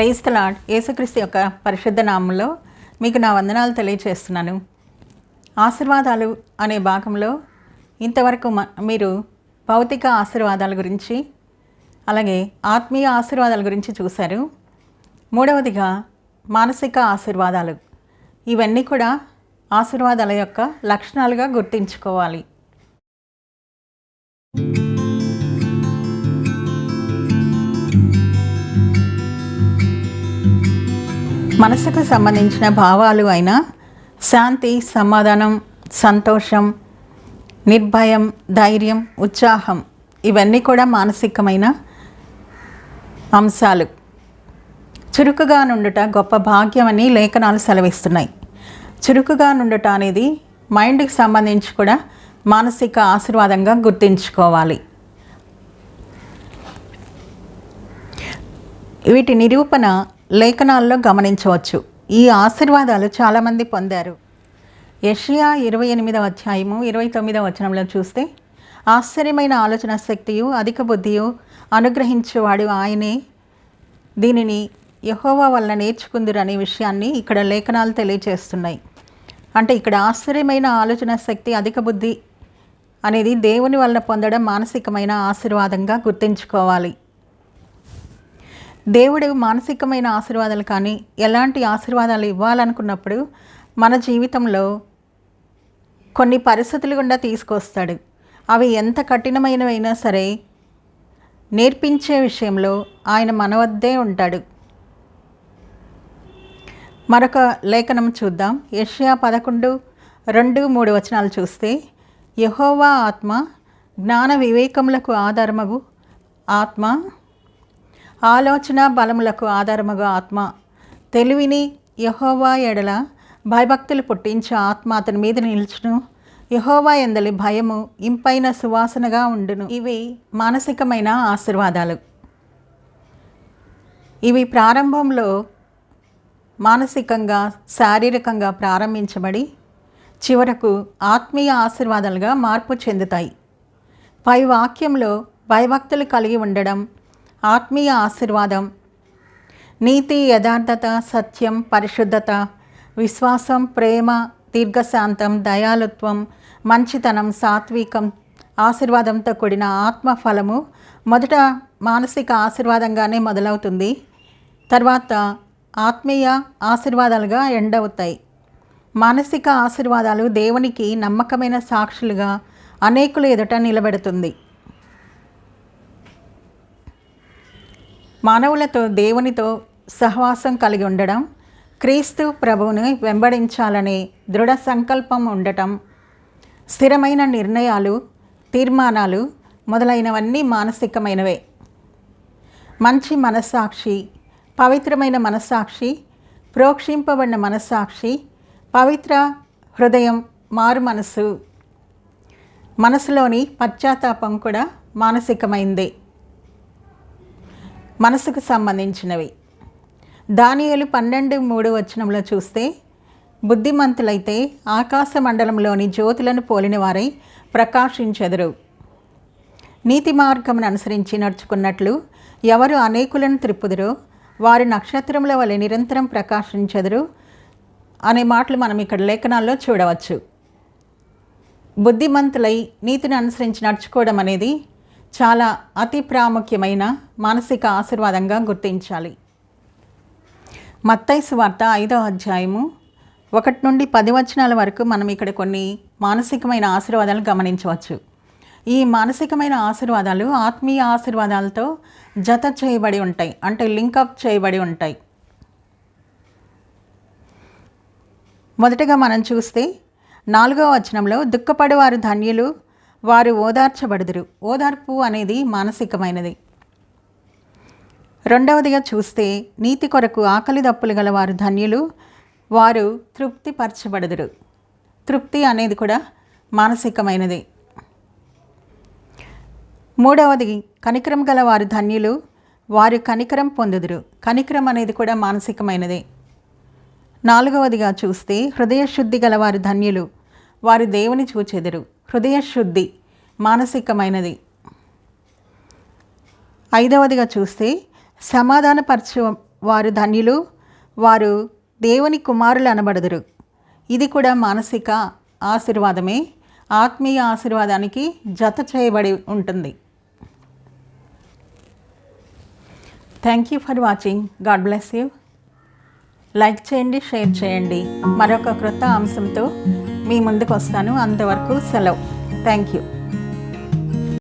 క్రైస్తలాడ్ యేసుక్రీస్తు యొక్క పరిశుద్ధ నామంలో మీకు నా వందనాలు తెలియచేస్తున్నాను. ఆశీర్వాదాలు అనే భాగంలో ఇంతవరకు మ మీరు భౌతిక ఆశీర్వాదాల గురించి అలాగే ఆత్మీయ ఆశీర్వాదాల గురించి చూశారు. మూడవదిగా మానసిక ఆశీర్వాదాలు. ఇవన్నీ కూడా ఆశీర్వాదాల యొక్క లక్షణాలుగా గుర్తించుకోవాలి. మనసుకు సంబంధించిన భావాలు అయిన శాంతి సమాధానం సంతోషం నిర్భయం ధైర్యం ఉత్సాహం ఇవన్నీ కూడా మానసికమైన అంశాలు. చురుకుగా నుండుట గొప్ప భాగ్యమని లేఖనాలు సెలవిస్తున్నాయి. చురుకుగా నుండుట అనేది మైండ్కి సంబంధించి కూడా మానసిక ఆశీర్వాదంగా గుర్తుంచుకోవాలి. వీటి నిరూపణ లేఖనాల్లో గమనించవచ్చు. ఈ ఆశీర్వాదాలు చాలామంది పొందారు. యషియా ఇరవై ఎనిమిదవ అధ్యాయము ఇరవై తొమ్మిదవ వచనంలో చూస్తే ఆశ్చర్యమైన ఆలోచన శక్తియు అధిక బుద్ధియు అనుగ్రహించేవాడు ఆయనే. దీనిని యహోవా వల్ల నేర్చుకుందురు అనే విషయాన్ని ఇక్కడ లేఖనాలు తెలియచేస్తున్నాయి. అంటే ఇక్కడ ఆశ్చర్యమైన ఆలోచన శక్తి అధిక బుద్ధి అనేది దేవుని వల్ల పొందడం మానసికమైన ఆశీర్వాదంగా గుర్తుంచుకోవాలి. దేవుడు మానసికమైన ఆశీర్వాదాలు కానీ ఎలాంటి ఆశీర్వాదాలు ఇవ్వాలనుకున్నప్పుడు మన జీవితంలో కొన్ని పరిస్థితులు గుండా తీసుకొస్తాడు. అవి ఎంత కఠినమైనవైనా సరే నేర్పించే విషయంలో ఆయన మన వద్దే ఉంటాడు. మరొక లేఖనం చూద్దాం. యష్యా పదకొండు రెండు మూడు వచనాలు చూస్తే యహోవా ఆత్మ జ్ఞాన వివేకములకు ఆధారమగు ఆత్మ ఆలోచన బలములకు ఆధారముగా ఆత్మ. తెలివిని యహోవా ఎడల భయభక్తులు పుట్టించే ఆత్మ అతని మీద నిల్చును. యహోవా ఎందలి భయము ఇంపైన సువాసనగా ఉండును. ఇవి మానసికమైన ఆశీర్వాదాలు. ఇవి ప్రారంభంలో మానసికంగా శారీరకంగా ప్రారంభించబడి చివరకు ఆత్మీయ ఆశీర్వాదాలుగా మార్పు చెందుతాయి. పై వాక్యంలో భయభక్తులు కలిగి ఉండడం ఆత్మీయ ఆశీర్వాదం. నీతి యథార్థత సత్యం పరిశుద్ధత విశ్వాసం ప్రేమ దీర్ఘశాంతం దయాలుత్వం మంచితనం సాత్వికం ఆశీర్వాదంతో కూడిన ఆత్మ ఫలము మొదట మానసిక ఆశీర్వాదంగానే మొదలవుతుంది. తర్వాత ఆత్మీయ ఆశీర్వాదాలుగా ఎండవుతాయి. మానసిక ఆశీర్వాదాలు దేవునికి నమ్మకమైన సాక్షులుగా అనేకులు ఎదుట నిలబెడుతుంది. మానవులతో దేవునితో సహవాసం కలిగి ఉండడం క్రీస్తు ప్రభువుని వెంబడించాలనే దృఢ సంకల్పం ఉండటం స్థిరమైన నిర్ణయాలు తీర్మానాలు మొదలైనవన్నీ మానసికమైనవే. మంచి మనస్సాక్షి పవిత్రమైన మనస్సాక్షి ప్రోక్షింపబడిన మనస్సాక్షి పవిత్ర హృదయం మారు మనసు మనసులోని పశ్చాత్తాపం కూడా మానసికమైందే. మనసుకు సంబంధించినవి. దానియలు పన్నెండు మూడు వచనంలో చూస్తే బుద్ధిమంతులైతే ఆకాశ మండలంలోని జ్యోతులను పోలినవారై ప్రకాశించెదరు. నీతి మార్గమును అనుసరించి నడుచుకున్నట్లు ఎవరు అనేకులను త్రిప్పుదురో వారి నక్షత్రముల వలె నిరంతరం ప్రకాశించెదరు అనే మాటలు మనం ఇక్కడ లేఖనాల్లో చూడవచ్చు. బుద్ధిమంతులై నీతిని అనుసరించి నడుచుకోవడం అనేది చాలా అతి ప్రాముఖ్యమైన మానసిక ఆశీర్వాదంగా గుర్తించాలి. మత్తైసు వార్త ఐదో అధ్యాయము ఒకటి నుండి పది వచనాల వరకు మనం ఇక్కడ కొన్ని మానసికమైన ఆశీర్వాదాలు గమనించవచ్చు. ఈ మానసికమైన ఆశీర్వాదాలు ఆత్మీయ ఆశీర్వాదాలతో జత చేయబడి ఉంటాయి. అంటే లింకప్ చేయబడి ఉంటాయి. మొదటగా మనం చూస్తే నాలుగవ వచనంలో దుఃఖపడేవారు ధన్యులు వారు ఓదార్చబడుదురు. ఓదార్పు అనేది మానసికమైనది. రెండవదిగా చూస్తే నీతి కొరకు ఆకలి దప్పులు గల వారు ధన్యులు వారు తృప్తిపరచబడుదురు. తృప్తి అనేది కూడా మానసికమైనది. మూడవది కనికరం గల వారు ధన్యులు వారు కనికరం పొందుదురు. కనికరం అనేది కూడా మానసికమైనదే. నాలుగవదిగా చూస్తే హృదయ శుద్ధి గలవారు ధన్యులు వారు దేవుని చూచెదరు. హృదయ శుద్ధి మానసికమైనది. ఐదవదిగా చూస్తే సమాధానపరచు వారు ధన్యులు వారు దేవుని కుమారులు అనబడుదురు. ఇది కూడా మానసిక ఆశీర్వాదమే. ఆత్మీయ ఆశీర్వాదానికి జత చేయబడి ఉంటుంది. Thank you for watching God bless you like చేయండి షేర్ చేయండి. మరొక క్రొత్త అంశంతో మీ ముందుకు వస్తాను. అంతవరకు సెలవు. Thank you.